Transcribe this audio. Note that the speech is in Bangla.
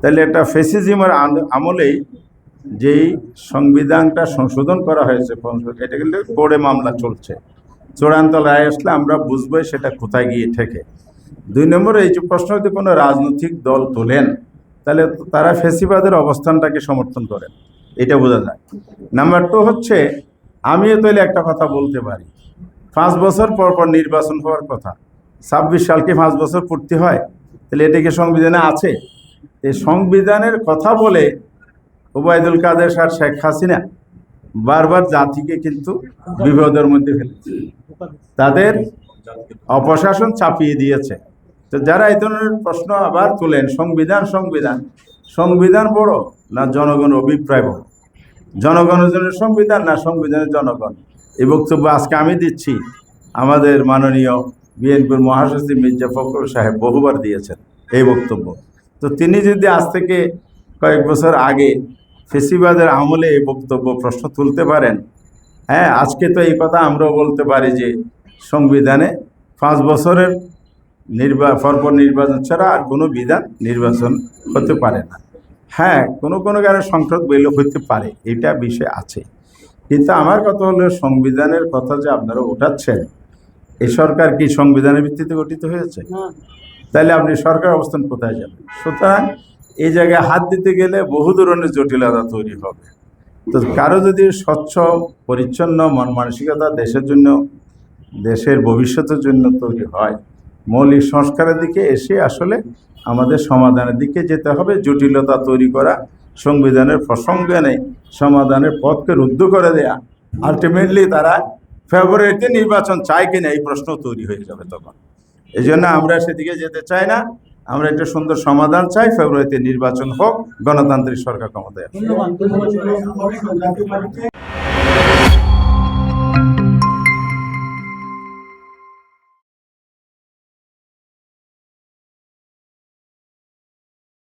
তাহলে এটা ফেসিজিমের আমলেই যেই সংবিধানটা সংশোধন করা হয়েছে এটা কিন্তু কোর্টে মামলা চলছে। চূড়ান্ত রায় আসলে আমরা বুঝবোই সেটা কোথায় গিয়ে ঠেকে। দুই নম্বর, এই যে প্রশ্ন যদি কোনো রাজনৈতিক দল তোলেন, তাহলে তারা ফেসিবাদের অবস্থানটাকে সমর্থন করেন, এটা বোঝা যায়। নাম্বার টু হচ্ছে, আমিও তাহলে একটা কথা বলতে পারি। পাঁচ বছর পর পর নির্বাচন হওয়ার কথা, ছাব্বিশ সালকে পাঁচ বছর পূর্তি হয়? তাহলে এটা কি সংবিধানে আছে? এই সংবিধানের কথা বলে ওবায়দুল কাদের আর শেখ হাসিনা বারবার জাতিকে কিন্তু বিপদের মধ্যে ফেলেছে। তাদের অপশাসন চাপিয়ে দিয়েছে। তো যারা এই ধরনের প্রশ্ন আবার তোলেন, সংবিধান সংবিধান সংবিধান বড় না জনগণ অভিপ্রায় বড়? জনগণের জন্য সংবিধান না সংবিধানের জনগণ? এই বক্তব্য আজকে আমি দিচ্ছি আমাদের মাননীয় বিএনপির মহাসচিব মির্জা ফখরুল সাহেব বহুবার দিয়েছেন এই বক্তব্য। তো তিনি যদি আজ থেকে কয়েক বছর আগে ফেসিবাদের আমলে এই বক্তব্য, প্রশ্ন তুলতে পারেন হ্যাঁ আজকে তো এই কথা আমরাও বলতে পারি যে সংবিধানে পাঁচ বছরের নির্বা, পরপর নির্বাচন ছাড়া আর কোনো বিধান নির্বাচন হতে পারে না। হ্যাঁ কোনো কোনো কারণে সংসদ বৈল হতে পারে, এটা বিষয় আছে। কিন্তু আমার কথা হলো সংবিধানের কথা যে আপনারা ওঠাচ্ছেন এই সরকার কি সংবিধানের ভিত্তিতে গঠিত হয়েছে? তাহলে আপনি সরকার অবস্থান কোথায় যাবেন? সুতরাং এই জায়গায় হাত দিতে গেলে বহু ধরনের জটিলতা তৈরি হবে। তো কারও যদি স্বচ্ছ, পরিচ্ছন্ন, মন মানসিকতা দেশের জন্য, দেশের ভবিষ্যতের জন্য তৈরি হয়, মৌলিক সংস্কারের দিকে এসে আসলে আমাদের সমাধানের দিকে যেতে হবে, জটিলতা তৈরি করা, সংবিধানের প্রসঙ্গে নেই সমাধানের পথকে রুদ্ধ করে দেয়া। আলটিমেটলি তারা ফেব্রুয়ারিতে নির্বাচন চায় কিনা এই প্রশ্ন তৈরি হয়ে যাবে তখন। এই জন্য আমরা সেদিকে যেতে চাই না। আমরা একটা সুন্দর সমাধান চাই। ফেব্রুয়ারিতে নির্বাচন হোক, গণতান্ত্রিক সরকার ক্ষমতায়